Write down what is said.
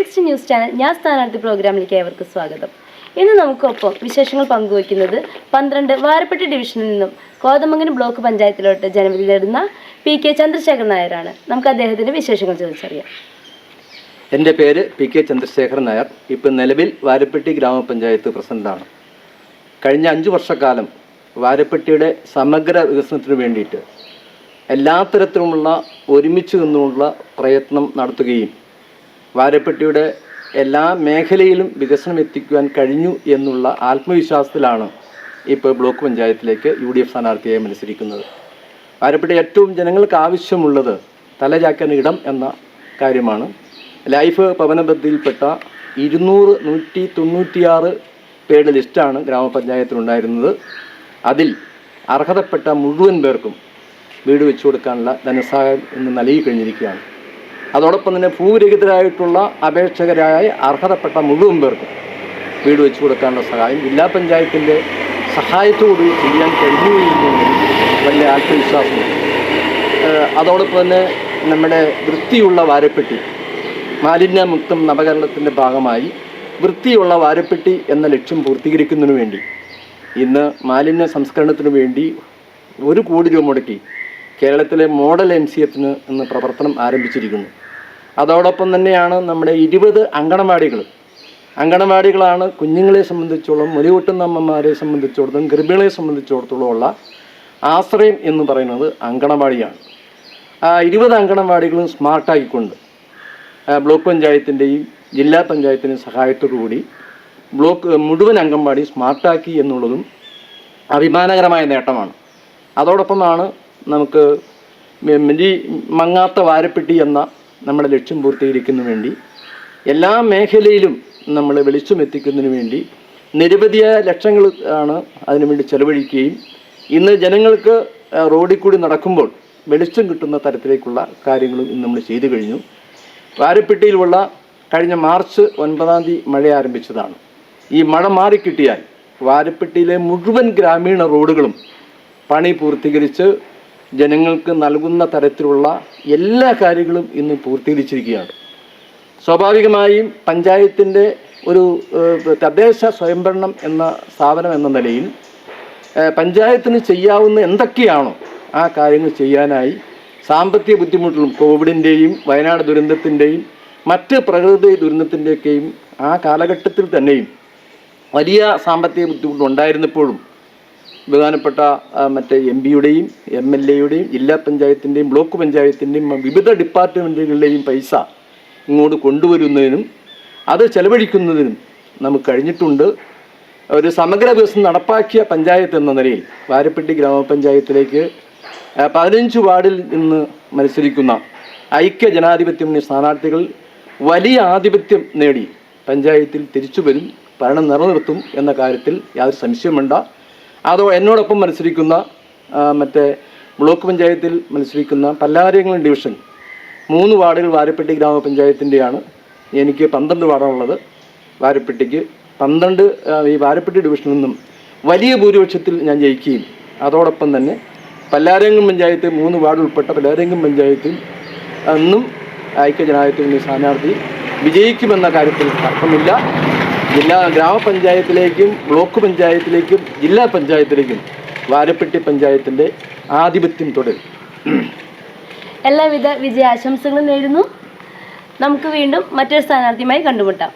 Latest news channel ഞാൻ സ്ഥാനാർത്ഥി പ്രോഗ്രാമിലേക്ക് ഏവർക്കും സ്വാഗതം. ഇന്ന് നമുക്കൊപ്പം വിശേഷങ്ങൾ പങ്കുവയ്ക്കുന്നത് പന്ത്രണ്ട് വാരപ്പെട്ടി ഡിവിഷനിൽ നിന്നും കോതമംഗലം ബ്ലോക്ക് പഞ്ചായത്തിലോട്ട് ജനവിധി നേടുന്ന പി കെ ചന്ദ്രശേഖരൻ നായരാണ്. നമുക്ക് അദ്ദേഹത്തിന്റെ വിശേഷങ്ങൾ ചോദിച്ചറിയാം. എന്റെ പേര് പി കെ ചന്ദ്രശേഖരൻ നായർ. ഇപ്പം നിലവിൽ വാരപ്പെട്ടി ഗ്രാമപഞ്ചായത്ത് പ്രസിഡന്റാണ്. കഴിഞ്ഞ അഞ്ച് വർഷക്കാലം വാരപ്പെട്ടിയുടെ സമഗ്ര വികസനത്തിന് വേണ്ടിയിട്ട് എല്ലാ തരത്തിലുമുള്ള ഒരുമിച്ച് നിന്നുള്ള പ്രയത്നം നടത്തുകയും വാരപ്പെട്ടിയുടെ എല്ലാ മേഖലയിലും വികസനം എത്തിക്കുവാൻ കഴിഞ്ഞു എന്നുള്ള ആത്മവിശ്വാസത്തിലാണ് ഇപ്പോൾ ബ്ലോക്ക് പഞ്ചായത്തിലേക്ക് യു ഡി എഫ് സ്ഥാനാർത്ഥിയായി മത്സരിക്കുന്നത്. വാരപ്പെട്ടി ഏറ്റവും ജനങ്ങൾക്ക് ആവശ്യമുള്ളത് തലചാക്കാൻ ഇടം എന്ന കാര്യമാണ്. ലൈഫ് ഭവന പദ്ധതിയിൽപ്പെട്ട ഇരുന്നൂറ് നൂറ്റി തൊണ്ണൂറ്റിയാറ് പേരുടെ ലിസ്റ്റാണ് ഗ്രാമപഞ്ചായത്തിലുണ്ടായിരുന്നത്. അതിൽ അർഹതപ്പെട്ട മുഴുവൻ പേർക്കും വീട് വെച്ചു കൊടുക്കാനുള്ള ധനസഹായം ഇന്ന് നൽകി കഴിഞ്ഞിരിക്കുകയാണ്. അതോടൊപ്പം തന്നെ ഭൂരഹിതരായിട്ടുള്ള അപേക്ഷകരായ അർഹതപ്പെട്ട മുഴുവൻ പേർക്കും വീട് വെച്ചു കൊടുക്കാനുള്ള സഹായം ജില്ലാ പഞ്ചായത്തിന്റെ സഹായത്തോട് ചെയ്യാൻ കഴിഞ്ഞു വലിയ ആത്മവിശ്വാസമുണ്ട്. അതോടൊപ്പം തന്നെ നമ്മുടെ വൃത്തിയുള്ള വാരപ്പെട്ടി മാലിന്യമുക്തം നവകരണത്തിന്റെ ഭാഗമായി വൃത്തിയുള്ള വാരപ്പെട്ടി എന്ന ലക്ഷ്യം പൂർത്തീകരിക്കുന്നതിനു വേണ്ടി ഇന്ന് മാലിന്യ സംസ്കരണത്തിനു വേണ്ടി ഒരു കോടി രൂപ മുടക്കി കേരളത്തിലെ മോഡൽ എൻ സി എഫിന് ഇന്ന് പ്രവർത്തനം ആരംഭിച്ചിരിക്കുന്നു. അതോടൊപ്പം തന്നെയാണ് നമ്മുടെ ഇരുപത് അങ്കണവാടികൾ അങ്കണവാടികളാണ് കുഞ്ഞുങ്ങളെ സംബന്ധിച്ചോളം മുലയൂട്ടുന്ന അമ്മമാരെ സംബന്ധിച്ചിടത്തോളം ഗർഭിണികളെ സംബന്ധിച്ചിടത്തോളം ഉള്ള ആശ്രയം എന്ന് പറയുന്നത് അങ്കണവാടിയാണ്. ആ ഇരുപത് അങ്കണവാടികളും സ്മാർട്ടാക്കിക്കൊണ്ട് ആ, ബ്ലോക്ക് പഞ്ചായത്തിന്റെയും ജില്ലാ പഞ്ചായത്തിന്റെയും സഹായത്തോടു കൂടി ബ്ലോക്ക് മുഴുവൻ അംഗൻവാടി സ്മാർട്ടാക്കി എന്നുള്ളതും അഭിമാനകരമായ നേട്ടമാണ്. അതോടൊപ്പമാണ് നമുക്ക് ഈ മങ്ങാത്ത വാരപ്പെട്ടി എന്ന നമ്മുടെ ലക്ഷ്യം പൂർത്തീകരിക്കുന്നതിന് വേണ്ടി എല്ലാ മേഖലയിലും നമ്മൾ വെളിച്ചമെത്തിക്കുന്നതിന് വേണ്ടി നിരവധിയായ ലക്ഷങ്ങൾ ആണ് അതിനുവേണ്ടി ചെലവഴിക്കുകയും ഇന്ന് ജനങ്ങൾക്ക് റോഡിൽ കൂടി നടക്കുമ്പോൾ വെളിച്ചം കിട്ടുന്ന തരത്തിലേക്കുള്ള കാര്യങ്ങളും ഇന്ന് നമ്മൾ ചെയ്തു കഴിഞ്ഞു. വാരപ്പെട്ടിയിലുള്ള കഴിഞ്ഞ മാർച്ച് ഒൻപതാം തീയതി മഴ ആരംഭിച്ചതാണ്. ഈ മഴ മാറിക്കിട്ടിയാൽ വാരപ്പെട്ടിയിലെ മുഴുവൻ ഗ്രാമീണ റോഡുകളും പണി പൂർത്തീകരിച്ച് ജനങ്ങൾക്ക് നൽകുന്ന തരത്തിലുള്ള എല്ലാ കാര്യങ്ങളും ഇന്ന് പൂർത്തീകരിച്ചിരിക്കുകയാണ്. സ്വാഭാവികമായും പഞ്ചായത്തിന്റെ ഒരു തദ്ദേശ സ്വയംഭരണം എന്ന സ്ഥാപനം എന്ന നിലയിൽ പഞ്ചായത്തിന് ചെയ്യാവുന്ന എന്തൊക്കെയാണോ ആ കാര്യങ്ങൾ ചെയ്യാനായി സാമ്പത്തിക ബുദ്ധിമുട്ടുകളും കോവിഡിന്റെയും വയനാട് ദുരന്തത്തിന്റെയും മറ്റ് പ്രകൃതി ദുരന്തത്തിന്റെയൊക്കെയും ആ കാലഘട്ടത്തിൽ തന്നെയും വലിയ സാമ്പത്തിക ബുദ്ധിമുട്ട് ഉണ്ടായിരുന്നപ്പോഴും ബഹുമാനപ്പെട്ട മറ്റേ എം പിയുടെയും എം എൽ എയുടെയും ജില്ലാ പഞ്ചായത്തിന്റെയും ബ്ലോക്ക് പഞ്ചായത്തിന്റെയും വിവിധ ഡിപ്പാർട്ട്മെന്റുകളുടെയും പൈസ ഇങ്ങോട്ട് കൊണ്ടുവരുന്നതിനും അത് ചെലവഴിക്കുന്നതിനും നമുക്ക് കഴിഞ്ഞിട്ടുണ്ട്. ഒരു സമഗ്ര വികസനം നടപ്പാക്കിയ പഞ്ചായത്ത് എന്ന നിലയിൽ വാരപ്പെട്ടി ഗ്രാമപഞ്ചായത്തിലേക്ക് പതിനഞ്ച് വാർഡിൽ നിന്ന് മത്സരിക്കുന്ന ഐക്യ ജനാധിപത്യ മുന്നണി സ്ഥാനാർത്ഥികൾ വലിയ ആധിപത്യം നേടി പഞ്ചായത്തിൽ തിരിച്ചു വരും ഭരണം നിലനിർത്തും എന്ന കാര്യത്തിൽ യാതൊരു സംശയം വേണ്ട അതോ എന്നോടൊപ്പം മത്സരിക്കുന്ന മറ്റേ ബ്ലോക്ക് പഞ്ചായത്തിൽ മത്സരിക്കുന്ന പല്ലാരിയങ്ങളും ഡിവിഷൻ മൂന്ന് വാർഡുകൾ വാരപ്പെട്ടി ഗ്രാമപഞ്ചായത്തിന്റെയാണ്. എനിക്ക് പന്ത്രണ്ട് വാർഡാണുള്ളത്. വാരപ്പെട്ടിക്ക് പന്ത്രണ്ട് ഈ വാരപ്പെട്ടി ഡിവിഷനിൽ നിന്നും വലിയ ഭൂരിപക്ഷത്തിൽ ഞാൻ ജയിക്കുകയും അതോടൊപ്പം തന്നെ പല്ലാരംഗം പഞ്ചായത്ത് മൂന്ന് വാർഡ് ഉൾപ്പെട്ട പല്ലാരംഗം പഞ്ചായത്തിൽ അന്നും ഐക്യ ജനാധിപത്യ മുന്നണി സ്ഥാനാർത്ഥി വിജയിക്കുമെന്ന കാര്യത്തിൽ തർക്കമില്ല. ജില്ലാ ഗ്രാമപഞ്ചായത്തിലേക്കും ബ്ലോക്ക് പഞ്ചായത്തിലേക്കും ജില്ലാ പഞ്ചായത്തിലേക്കും വാരപ്പെട്ടി പഞ്ചായത്തിന്റെ ആധിപത്യം തുടരും. എല്ലാവിധ വിജയാശംസകളും നേരുന്നു. നമുക്ക് വീണ്ടും മറ്റൊരു സ്ഥാനാർത്ഥിയുമായി കണ്ടുമുട്ടാം.